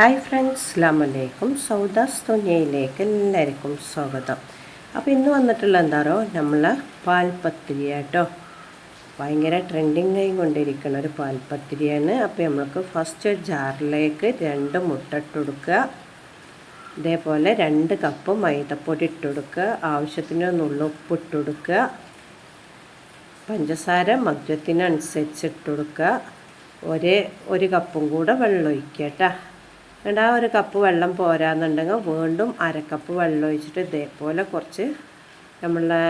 Hi friends അസ്ലാമലൈക്കും സൗദാസ് തുനിയയിലേക്ക് എല്ലാവർക്കും സ്വാഗതം. അപ്പോൾ ഇന്ന് വന്നിട്ടുള്ള എന്താറോ നമ്മൾ പാൽപ്പത്തിരി കേട്ടോ ഭയങ്കര ട്രെൻഡിങ് ആയി കൊണ്ടിരിക്കുന്ന ഒരു പാൽപ്പത്തിരിയാണ്. അപ്പോൾ നമ്മൾക്ക് ഫസ്റ്റ് ജാറിലേക്ക് രണ്ട് മുട്ട ഇട്ടുകൊടുക്കുക ഇതേപോലെ രണ്ട് കപ്പ് മൈദപ്പൊടി ഇട്ടുകൊടുക്കുക ആവശ്യത്തിന് നുള്ളുപ്പ് ഇട്ട് കൊടുക്കുക. പഞ്ചസാര മധുരത്തിനനുസരിച്ച് ഇട്ടുകൊടുക്കുക ഒരേ ഒരു കപ്പും കൂടെ വെള്ളം ഒഴിക്കുക കേട്ടോ. എന്നിട്ട് ആ ഒരു കപ്പ് വെള്ളം പോരാന്നുണ്ടെങ്കിൽ വീണ്ടും അരക്കപ്പ് വെള്ളം ഒഴിച്ചിട്ട് ഇതേപോലെ കുറച്ച് നമ്മളെ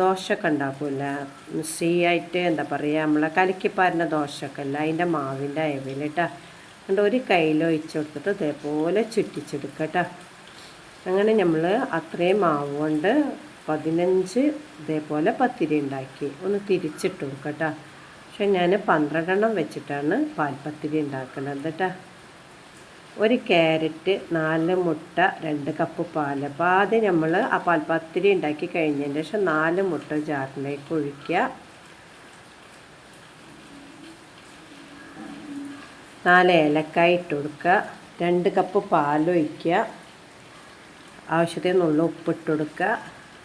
ദോശയൊക്കെ ഉണ്ടാക്കില്ല സീ ആയിട്ട് എന്താ പറയുക നമ്മളെ കലക്കിപ്പാരുന്ന ദോശയൊക്കെ അല്ല അതിന്റെ മാവിന്റെ അയവിലിട്ടാ. എന്നിട്ട് ഒരു കയ്യിൽ ഒഴിച്ച് കൊടുത്തിട്ട് ഇതേപോലെ ചുറ്റിച്ചെടുക്കട്ടോ. അങ്ങനെ നമ്മൾ അത്രയും മാവ് കൊണ്ട് പതിനഞ്ച് ഇതേപോലെ പത്തിരി ഉണ്ടാക്കി. ഒന്ന് തിരിച്ചിട്ട് കൊടുക്കട്ടോ. പക്ഷെ ഞാൻ പന്ത്രണ്ടെണ്ണം വെച്ചിട്ടാണ് പാൽപ്പത്തിരി ഉണ്ടാക്കുന്നത് കേട്ടോ ഒരു ക്യാരറ്റ് നാല് മുട്ട രണ്ട് കപ്പ് പാൽ അപ്പോൾ ആദ്യം നമ്മൾ ആ പാൽപ്പത്തിരി ഉണ്ടാക്കി കഴിഞ്ഞതിന് ശേഷം നാല് മുട്ട ചാറിലേക്ക് ഒഴിക്കുക. നാല് ഏലക്കായ ഇട്ട് കൊടുക്കുക. രണ്ട് കപ്പ് പാലൊഴിക്കുക ആവശ്യത്തിനുള്ള ഉപ്പിട്ട് കൊടുക്കുക.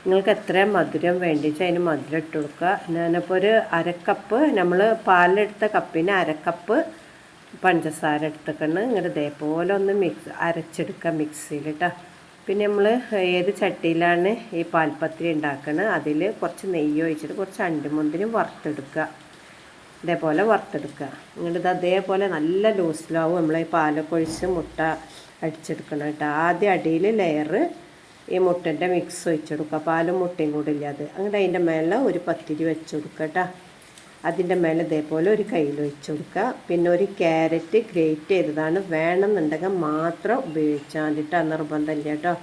നിങ്ങൾക്ക് എത്ര മധുരം വേണ്ടിച്ച് അതിന് മധുരം ഇട്ട് കൊടുക്കുക. ഞാനിപ്പോൾ ഒരു അരക്കപ്പ് നമ്മൾ പാലെടുത്ത കപ്പിന് അരക്കപ്പ് പഞ്ചസാര എടുത്തേക്കണ് ഇങ്ങനെ ഇതേപോലെ ഒന്ന് മിക്സ് അരച്ചെടുക്കുക മിക്സിയിൽ കേട്ടോ പിന്നെ നമ്മൾ ഏത് ചട്ടിയിലാണ് ഈ പാൽപ്പത്തിരി ഉണ്ടാക്കുന്നത് അതിൽ കുറച്ച് നെയ്യ് ഒഴിച്ചിട്ട് കുറച്ച് അണ്ടിമുന്തിരി വറുത്തെടുക്കുക ഇതേപോലെ വറുത്തെടുക്കുക ഇങ്ങോട്ട് അതേപോലെ നല്ല ലൂസിലാവും നമ്മൾ ഈ പാലൊക്കെ ഒഴിച്ച് മുട്ട അടിച്ചെടുക്കണം കേട്ടോ. ആദ്യം അടിയിൽ ലെയർ ഈ മുട്ടന്റെ മിക്സ് ഒഴിച്ചെടുക്കുക പാലും മുട്ടയും കൂടെ ഇല്ലാതെ അങ്ങോട്ട് അതിന്റെ മേലെ ഒരു പത്തിരി വെച്ചെടുക്കുക കേട്ടോ. അതിന്റെ മേലെ ഇതേപോലെ ഒരു കയ്യിൽ ഒഴിച്ച് കൊടുക്കുക. പിന്നെ ഒരു ക്യാരറ്റ് ഗ്രേറ്റ് ചെയ്തതാണ്. വേണമെന്നുണ്ടെങ്കിൽ മാത്രം ഉപയോഗിച്ചാൽ മതിട്ടോ നിർബന്ധമില്ല കേട്ടോ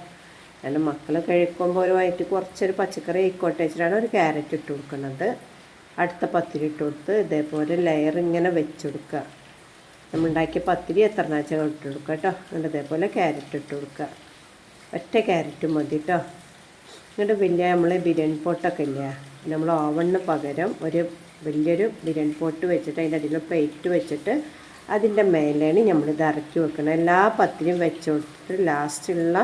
എന്റെ മക്കൾ കഴിക്കുമ്പോൾ ഒരു വയറ്റ് കുറച്ചൊരു പച്ചക്കറി ആയിക്കോട്ടെ വെച്ചിട്ടാണ് ഒരു ക്യാരറ്റ് ഇട്ട് കൊടുക്കുന്നത്. അടുത്ത പത്തിരി ഇട്ട് കൊടുത്ത് ഇതേപോലെ ലെയർ ഇങ്ങനെ വെച്ച് കൊടുക്കുക. നമ്മളുണ്ടാക്കിയ പത്തിരി എത്ര നാച്ചാൽ ഇട്ട് കൊടുക്കുക കേട്ടോ എന്നിട്ട് ഇതേപോലെ ക്യാരറ്റ് ഇട്ട് കൊടുക്കുക. ഒറ്റ ക്യാരറ്റ് മതി കേട്ടോ എന്നിട്ട് വലിയ നമ്മൾ ബിരിയാണി പോട്ടൊക്കെ ഇല്ല? നമ്മൾ ഓവണിന് പകരം ഒരു വലിയൊരു ബിരിയാണി പോട്ട് വെച്ചിട്ട് അതിന്റെ അടിയിൽ പ്ലേറ്റ് വെച്ചിട്ട് അതിന്റെ മേലെയാണ് നമ്മൾ ഇറക്കി വെക്കണം എല്ലാ പത്തിരിയും വെച്ച് കൊടുത്തിട്ട് ലാസ്റ്റുള്ള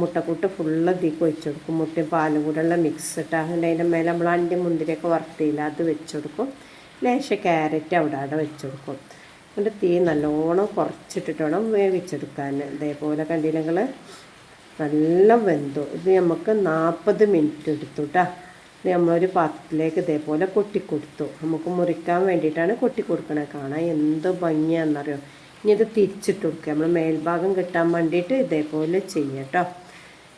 മുട്ടക്കൂട്ട് ഫുള്ള് ഇതിക്ക് വെച്ച് കൊടുക്കും. മുട്ടയും പാലും കൂടെയുള്ള മിക്സ് ഇട്ട് അങ്ങനെ അതിന്റെ മേലെ നമ്മൾ അണ്ടി മുന്തിരിയൊക്കെ വറുത്തിയില്ല അത് വെച്ച് കൊടുക്കും. ലേശം ക്യാരറ്റ് അവിടെ അവിടെ വെച്ച് കൊടുക്കും. എന്നിട്ട് തീ നല്ലോണം കുറച്ചിട്ടിട്ട് വേണം വേവിച്ചെടുക്കാൻ. ഇതേപോലെ കണ്ടില്ലെങ്കിൽ നല്ല വെന്തു. ഇത് നമുക്ക് നാൽപ്പത് മിനിറ്റ് എടുത്തു കേട്ടോ നമ്മളൊരു പാത്രത്തിലേക്ക് ഇതേപോലെ കൊട്ടിക്കൊടുത്തു. നമുക്ക് മുറിക്കാൻ വേണ്ടിയിട്ടാണ് കൊട്ടിക്കൊടുക്കണത് കാണാൻ എന്ത് ഭംഗിയാണെന്നറിയോ? ഇനി ഇത് തിരിച്ചിട്ട് കൊടുക്കുക. നമ്മൾ മേൽഭാഗം കിട്ടാൻ വേണ്ടിയിട്ട് ഇതേപോലെ ചെയ്യട്ടോ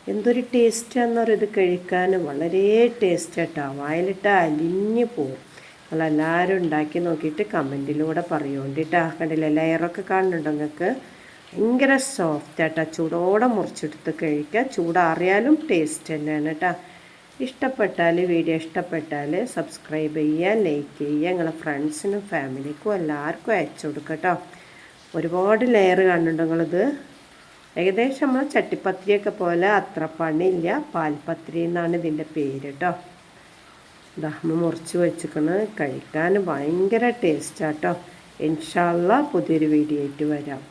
എന്തൊരു ടേസ്റ്റാണെന്നറിയോ ഇത് കഴിക്കാൻ? വളരെ ടേസ്റ്റ് കേട്ടോ. വായിലിട്ട് അലിഞ്ഞു പോവും. നമ്മളെല്ലാവരും ഉണ്ടാക്കി നോക്കിയിട്ട് കമന്റിലൂടെ പറയുകൊണ്ടിട്ടാ കണ്ടില്ല? ലെയറൊക്കെ കാണുന്നുണ്ടോ നിങ്ങൾക്ക്? ഭയങ്കര സോഫ്റ്റ് ആട്ടാ ചൂടോടെ മുറിച്ചെടുത്ത് കഴിക്കുക. ചൂടാറിയാലും ടേസ്റ്റ് തന്നെയാണ് കേട്ടോ. ഇഷ്ടപ്പെട്ടാൽ വീഡിയോ ഇഷ്ടപ്പെട്ടാൽ സബ്സ്ക്രൈബ് ചെയ്യുക ലൈക്ക് ചെയ്യുക. നിങ്ങളെ ഫ്രണ്ട്സിനും ഫാമിലിക്കും എല്ലാവർക്കും അയച്ചു കൊടുക്കട്ടോ ഒരുപാട് ലെയർ കാണുന്നുണ്ട് നിങ്ങളിത്. ഏകദേശം നമ്മൾ ചട്ടിപ്പത്രിയൊക്കെ പോലെ അത്ര പണിയില്ല. പാൽപ്പത്രി എന്നാണ് ഇതിന്റെ പേര് കേട്ടോ ദഹ്മ മുറിച്ച് വെച്ചിക്കണ് കഴിക്കാൻ ഭയങ്കര ടേസ്റ്റാട്ടോ ഇൻഷാല്ല പുതിയൊരു വീഡിയോ ആയിട്ട് വരാം.